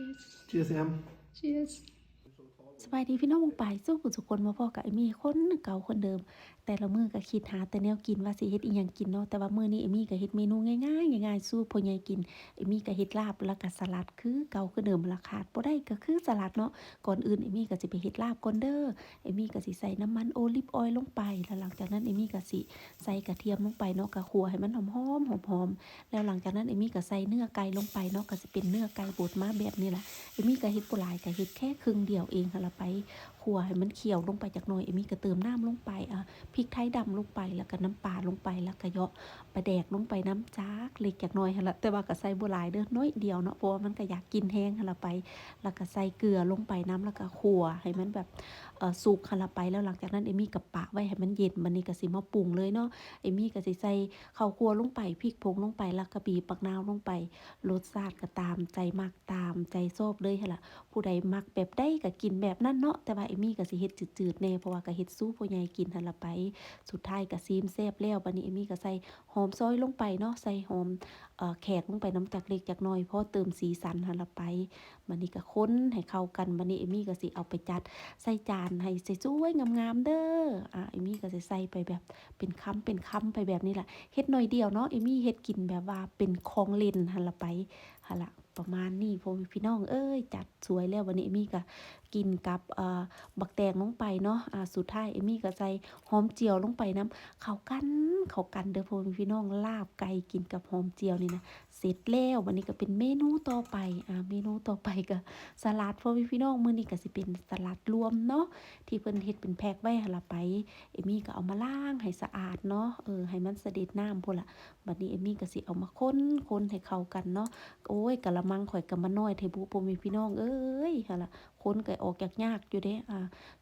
Cheers. Cheers, Em. Cheers. สบายดีพี่น้องวงไปสู้ผู้สุคนมาพอกับเอมี่คนเก่าคนเดิม แต่ละมือก็คิดหาแต่แนวกินว่าสิเฮ็ดอีหยังกินเนาะแต่ว่ามื้อนี้เอมี่ก็เฮ็ดเมนูง่ายๆง่ายๆสู้พ่อใหญ่กินเอมี่ก็เฮ็ดลาบแล้วก็สลัดคือเก่าคือเดิมราคาบ่ได้ก็คือสลัดเนาะก่อนอื่นเอมี่ก็สิไปเฮ็ดลาบก่อนเด้อเอมี่ก็สิใส่น้ำมันโอลิฟออยล์ลงไปแล้วหลังจากนั้นเอมี่ก็สิใส่กระเทียมลงไปเนาะก็คั่วให้มันหอมๆหอมๆแล้วหลังจากนั้นเอมี่ก็ใส่เนื้อไก่ลงไปเนาะก็สิเป็นเนื้อไก่บดมาแบบนี้ล่ะเอมี่ก็เฮ็ดบ่หลายก็เฮ็ดแค่ครึ่งเดียวเองหั่นล่ะไปขัวให้มันเขียวลงไปจากหน่อยเอมี่ก็เติมน้ำลงไปอะ พริกไทยดำลงไปแล้วก็น้ำปลาลงไปแล้วก็เยาะปลาแดกลงไปน้ำจากเล็กจากน่อยหั่นละแต่ว่าก็ใส่บัวลายเด้อน้อยเดียวเนาะเพราะว่ามันก็อยากกินแห้งหั่นละไป แล้วก็ใส่เกลือลงไปน้ำแล้วก็ขัวให้มันแบบสุกหั่นละไปแล้วหลังจากนั้นเอมี่กับปะไว้ให้มันเย็นมันนี่ก็สิมาปรุงเลยเนาะเอมี่ก็สิใส่ข้าวคั่วลงไปพริกผงลงไปแล้วก็บีบปักนาวลงไปรสชาติก็ตามใจมักตามใจชอบเลยหั่นละผู้ใดมักแบบได้ก็กินแบบนั้นเนาะแต่ว่าเอมี่ก็สิเฮ็ดจืดๆแน่เพราะว่าก็เฮ็ดสู้ผู้ใหญ่กินหั่นละไปสุดท้ายก็ซีมแซ่บแล้วบัดนี้เอมี่ก็ใส่หอมซอยลงไปเนาะใส่หอม แขกลงไปน้ำจากเล็กจากน้อยเพราะเติมสีสันหันละไปบัดนี้ก็ค้นให้เข้ากันบัดนี้เอมี่ก็สิเอาไปจัดใส่จานให้สวยๆงามๆเด้ออะเอมี่ก็สิใส่ไปแบบเป็นคำเป็นคำไปแบบนี้แหละเฮ็ดหน่อยเดียวเนาะเอมี่เฮ็ดกินแบบว่าเป็นของเล่นหันละไปหันละประมาณนี้พ่อพี่น้องเอ้ยจัดสวยแล้ววันนี้เอมี่ก็กินกับอ่อบักแตงลงไปเนาะอ่าสุดท้ายเอมี่ก็ใส่หอมเจียวลงไปน้ำเข้ากันเข้ากันเด้อพ่อพี่น้องลาบไก่กินกับหอมเจียวนี่นะเสร็จแล้ววันนี้ก็เป็นเมนูต่อไปอ่าเมนูต่อไปก็สลัดพ่อแม่พี่น้องมื้อนี้ก็สิเป็นสลัดรวมเนาะที่เพิ่นเฮ็ดเป็นแพ็คไว้หั่นละไป เอมี่ก็เอามาล้างให้สะอาดเนาะเออให้มันเสด็จน้ำพุ่นละบัดนี้เอมี่ก็สิเอามาคนคนให้เข้ากันเนาะโอ้ยกะละมังข่อยกะมาน้อยเทบุปมีพี่น้องเอ้ยหั่นละคนก็ออกยากยากๆอยู่เด้อ่า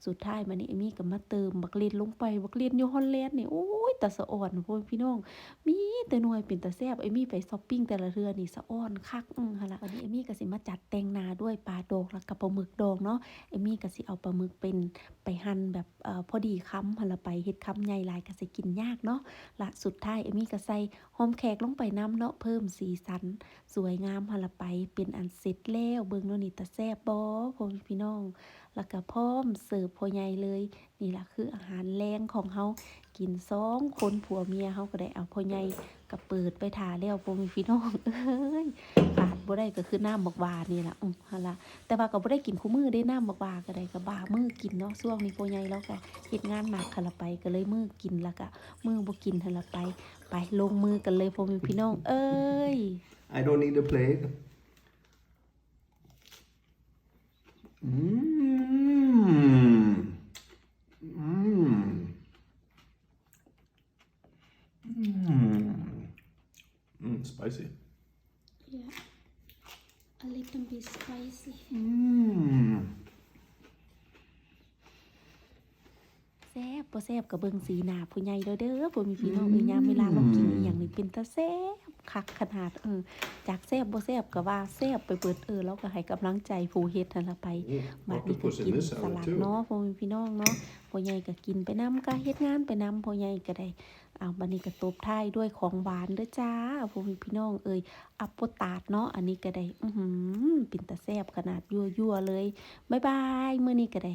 สุดท้ายมานี่เอมี่ก็มาเติมบักเลียนลงไปบักเลียนอยู่ฮอลแลนด์นี่โอ้ยแต่สะอ่อนพ่อพี่น้อง มีแต่หน่วยเป็นตาแซบเอมี่ไปช้อปปิ้งแต่ละเทื่อนี่สะอ่อนคักอือหั่นล่ะวันนี้เอมี่ก็สิมาจัดแต่งนาด้วยปลาดองแล้วก็ปลาหมึกดองเนาะเอมี่ก็สิเอาปลาหมึกเป็นไปหั่นแบบอ่อพอดีคำหั่นล่ะไปเฮ็ดคำใหญ่หลายก็สิกินยากเนาะละสุดท้ายเอมี่ก็ใส่หอมแขกลงไปน้ำเนาะเพิ่มสีสัน สวยงามหั่นละไปเป็นอันเสร็จแล้วเบิ่งโนนนี่ตาแซบบ่พ่อพี่น้อง แล้วก็พร้อมเสิร์ฟพอใหญ่เลย นี่แหละคืออาหารแรงของเฮากินสองคนผัวเมียเฮาก็ได้เอาพอใหญ่ก็เปิดไปทาแล้วพ่อแม่พี่น้องเอ้ยขาดบ่ได้ก็คือน้ำบักหวานนี่แหละอือหั่นล่ะแต่ว่าก็บ่ได้กินคู่มือได้น้ำบักหวาก็ได้ก็บ่ามือกินเนาะช่วงนี้พอใหญ่แล้วก็เฮ็ดงานหนักหั่นละไปก็เลยมือกินแล้วก็มือบ่กินหั่นละไป ไปลงมือกันเลยพ่อแม่พี่น้อง เอ้ย I don't need a plate. Mmm. Mmm. Mmm. Mm, spicy. yeah a little bit spicy Mmm. แซ่บบ่แซ่บกับเบิ่งสีหน้าผู้ใหญ่เด้อเด้อบ่มีพี่น้องเอ้ยยามเวลาเรากินอีหยังนี่เป็นตาแซ่บ คักขนาดเออจากแซ่บบ่แซ่บก็ว่าแซ่บไปเบิดเออเราก็ให้กำลังใจผู้เฮ็ดนั่นล่ะไป Oh, บาดนี้ก็ octopus กิ in น this ส salad ลัด too. เนาะพ่อแม่พี่น้องเนาะพ่อใหญ่ก็กินไปนํก็เฮ็ดงานไปนํพ่อใหญ่ก็ได้อ้าวบัดนี้ก็ตบท้ายด้วยของหวานเด้อจ้าพ่อแม่พี่น้องเอ้ยอัปโปตาดเนาะอันนี้ก็ได้อื้อหือเป็นตาแซ่บขนาดยั่วๆเลยบ๊ายบายมื้อนี้ก็ได้